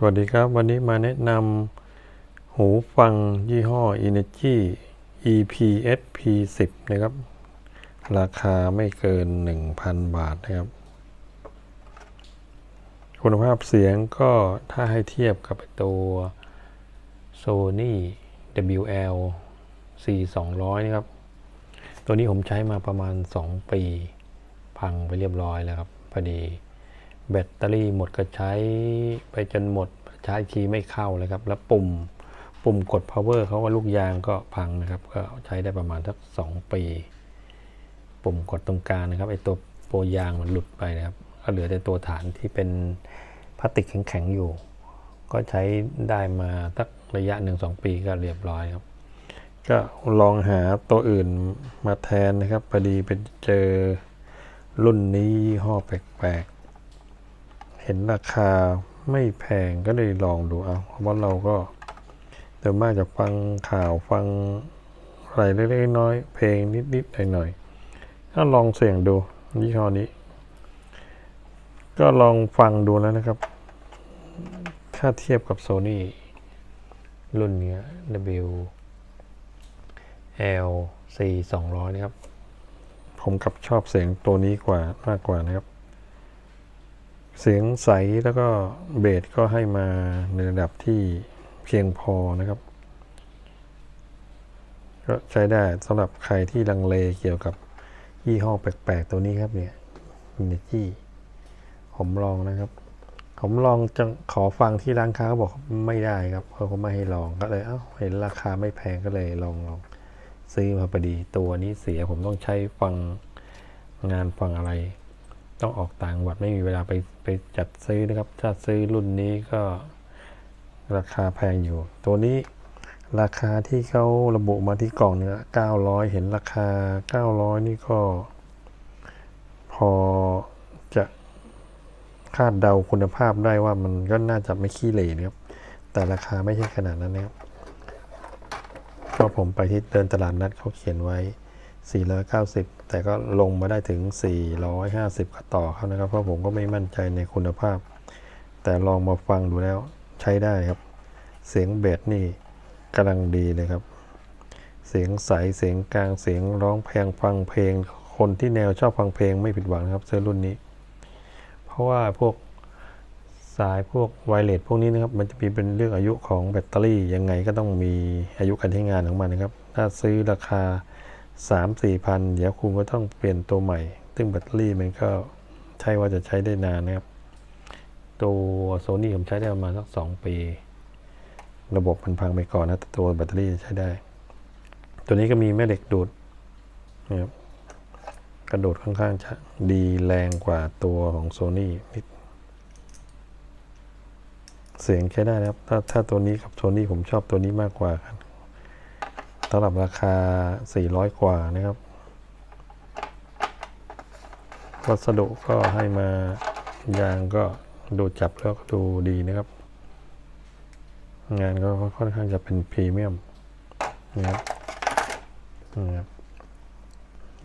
สวัสดีครับ วันนี้มาแนะนำหูฟังยี่ห้อ Energy EPSP 10นะครับ ราคาไม่เกิน 1,000 บาทนะครับ คุณภาพเสียงก็ถ้าให้เทียบกับตัว Sony WL C 200นะครับ ตัวนี้ผมใช้มาประมาณ 2 ปี พังไปเรียบร้อยแล้วครับพอดี แบตเตอรี่หมดก็ใช้ไปจนหมดใช้ทีไม่เข้าเลยครับ แล้วปุ่มปุ่มกด power เขาว่าลูกยางก็พังนะครับ ก็ใช้ได้ประมาณสักสองปี ปุ่มกดตรงกลางนะครับไอตัวโปรยางมันหลุดไปนะครับ ก็เหลือแต่ตัวฐานที่เป็นพลาสติกแข็งๆอยู่ ก็ใช้ได้มาสักระยะหนึ่งสองปีก็เรียบร้อยครับ ก็ลองหาตัวอื่นมาแทนนะครับพอดีเป็นเจอรุ่นนี้ยี่ห้อแปลกๆ ห็นราคาไม่แพงก็เลยลองดูเอาเพราะว่าเราก็เดิมมากจะฟังข่าวฟังอะไรเล็กๆน้อยเพลงนิดๆหน่อยๆก็ลองเสี่ยงดูยี่ห้อนี้ ก็ลองฟังดูแล้วนะครับ ถ้าเทียบกับ Sony รุ่นเนี้ย W L C 200 นะครับ ผมกับชอบเสียงตัวนี้กว่ามากกว่านะครับ เสียงใสแล้วก็เบสก็ให้มาในระดับที่เพียงพอนะครับ ก็ใช้ได้สำหรับใครที่ลังเลเกี่ยวกับยี่ห้อแปลกๆ ตัวนี้ครับเนี่ยมินิจี้ผมลองนะครับ ผมลองจะขอฟังที่ร้านค้าเขาบอกไม่ได้ครับเขาก็ไม่ให้ลองก็เลยเอ้าเห็นราคาไม่แพงก็เลยลองลองซื้อมาพอดีตัวนี้เสียผมต้องใช้ฟังงานฟังอะไร ต้องออกต่างจังหวัดไม่มีเวลาไปไปจัดซื้อนะครับถ้าซื้อรุ่นนี้ก็ราคาแพงอยู่ ตัวนี้ราคาที่เขาระบุมาที่กล่องเนี่ย900เห็นราคา900นี่ก็ พอจะคาดเดาคุณภาพได้ว่ามันก็น่าจะไม่ขี้เหร่นะครับ แต่ราคาไม่ใช่ขนาดนั้นนะครับก็ผมไปที่เดินตลาดนัดเขาเขียนไว้ 490 แต่ก็ลงมาได้ถึง 450 ต่อเขานะครับ เพราะผมก็ไม่มั่นใจในคุณภาพ แต่ลองมาฟังดูแล้วใช้ได้ครับ เสียงเบสนี่กำลังดีเลยครับ เสียงใส เสียงกลาง เสียงร้องเพลงฟังเพลง คนที่แนวชอบฟังเพลงไม่ผิดหวังครับเสื้อรุ่นนี้ เพราะว่าพวกสายพวกไวเลสพวกนี้นะครับ มันจะมีเป็นเรื่องอายุของแบตเตอรี่ยังไงก็ต้องมีอายุการใช้งานของมันนะครับ ถ้าซื้อราคา 3 4พันเดี๋ยวคุณก็ต้องเปลี่ยนตัวใหม่ ซึ่งแบตเตอรี่มันก็ใช่ว่าจะใช้ได้นานนะครับ ตัวโซนี่ผมใช้ได้ประมาณสัก2ปี ระบบมันพังไปก่อนนะแต่ตัวแบตเตอรี่ใช้ได้ ตัวนี้ก็มีแม่เหล็กดูดนะครับกระโดดค่อนข้างจะดีแรงกว่าตัวของโซนี่นิดเสียงใช้ได้นะครับ ถ้าถ้าตัวนี้กับโซนี่ผมชอบตัวนี้มากกว่าครับ สำหรับราคา 400 กว่านะครับ วัสดุก็ให้มายางก็ดูจับแล้วก็ดูดีนะครับ งานก็ค่อนข้างจะเป็นพรีเมียมนะครับนะครับ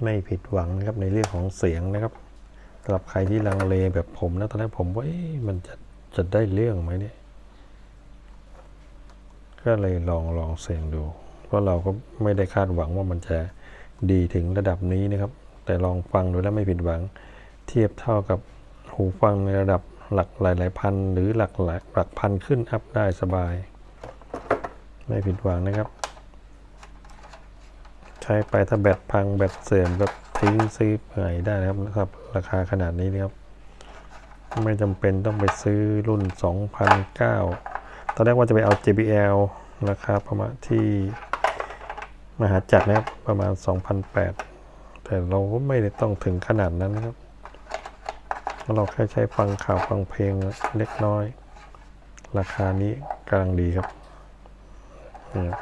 ไม่ผิดหวังนะครับในเรื่องของเสียงนะครับสำหรับใครที่ลังเลแบบผมนะตอนแรกผมว่ามันจะจะได้เรื่องไหมเนี่ย ก็เลยลองลองเสียงดู เพราะเราก็ไม่ได้คาดหวังว่ามันจะดีถึงระดับนี้นะครับ แต่ลองฟังดูแล้วไม่ผิดหวัง เทียบเท่ากับหูฟังในระดับหลักหลายหลายพัน หรือหลักหลายหลักพันขึ้นอัพได้สบาย ไม่ผิดหวังนะครับ ใช้ไปถ้าแบตพังแบตเสื่อมก็ทิ้งซื้อใหม่ได้นะครับนะครับ ราคาขนาดนี้นะครับ ไม่จำเป็นต้องไปซื้อรุ่น 2009ตอนแรกว่าจะไปเอา JBL ราคาประมาณที่ มหาจักรนะครับประมาณ 2,008 แต่เราก็ไม่ได้ต้องถึงขนาดนั้นนะครับ เราแค่ใช้ฟังข่าวฟังเพลงเล็กน้อย ราคานี้กำลังดีครับนี่ครับ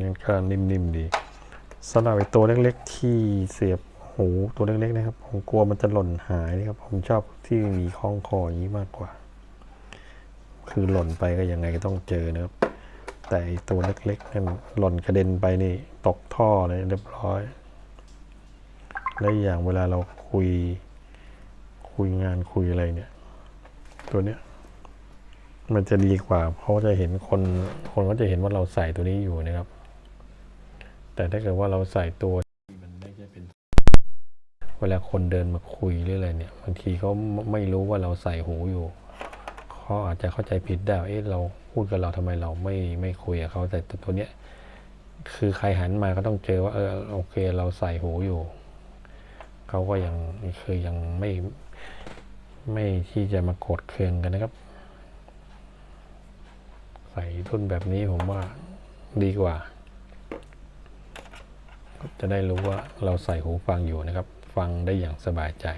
นี่ก็นิ่มๆดีสำหรับไอตัวเล็กๆ ที่เสียบหูตัวเล็กๆนะครับ ผมกลัวมันจะหล่นหายนะครับ ผมชอบที่มีคล้องคออย่างนี้มากกว่า คือหล่นไปก็ยังไงก็ต้องเจอนะครับ แต่ตัวเล็กๆนั่นหล่นกระเด็นไปนี่ตกท่อเลยเรียบร้อย และอย่างเวลาเราคุย คุยงานคุยอะไรเนี่ย ตัวเนี้ยมันจะดีกว่า เพราะจะเห็นคนคนก็จะเห็นว่าเราใส่ตัวนี้อยู่นะครับ แต่ถ้าเกิดว่าเราใส่ตัวมันไม่ใช่เป็นเวลาคนเดินมาคุยหรืออะไรเนี่ยบางทีเขาไม่รู้ว่าเราใส่หูอยู่ เขาอาจจะเข้าใจผิดได้เอ๊ะเราพูดกับเราทำไมเราไม่ไม่คุยกับเขาแต่ตัวเนี้ยคือใครหันมาก็ต้องเจอว่าเออโอเค เราใส่หูอยู่เขาก็ยังคือยังไม่ไม่ที่จะมาโกดเคืองกันนะครับ ใส่ทุนแบบนี้ผมว่าดีกว่า จะได้รู้ว่าเราใส่หูฟังอยู่นะครับ ฟังได้อย่างสบายใจ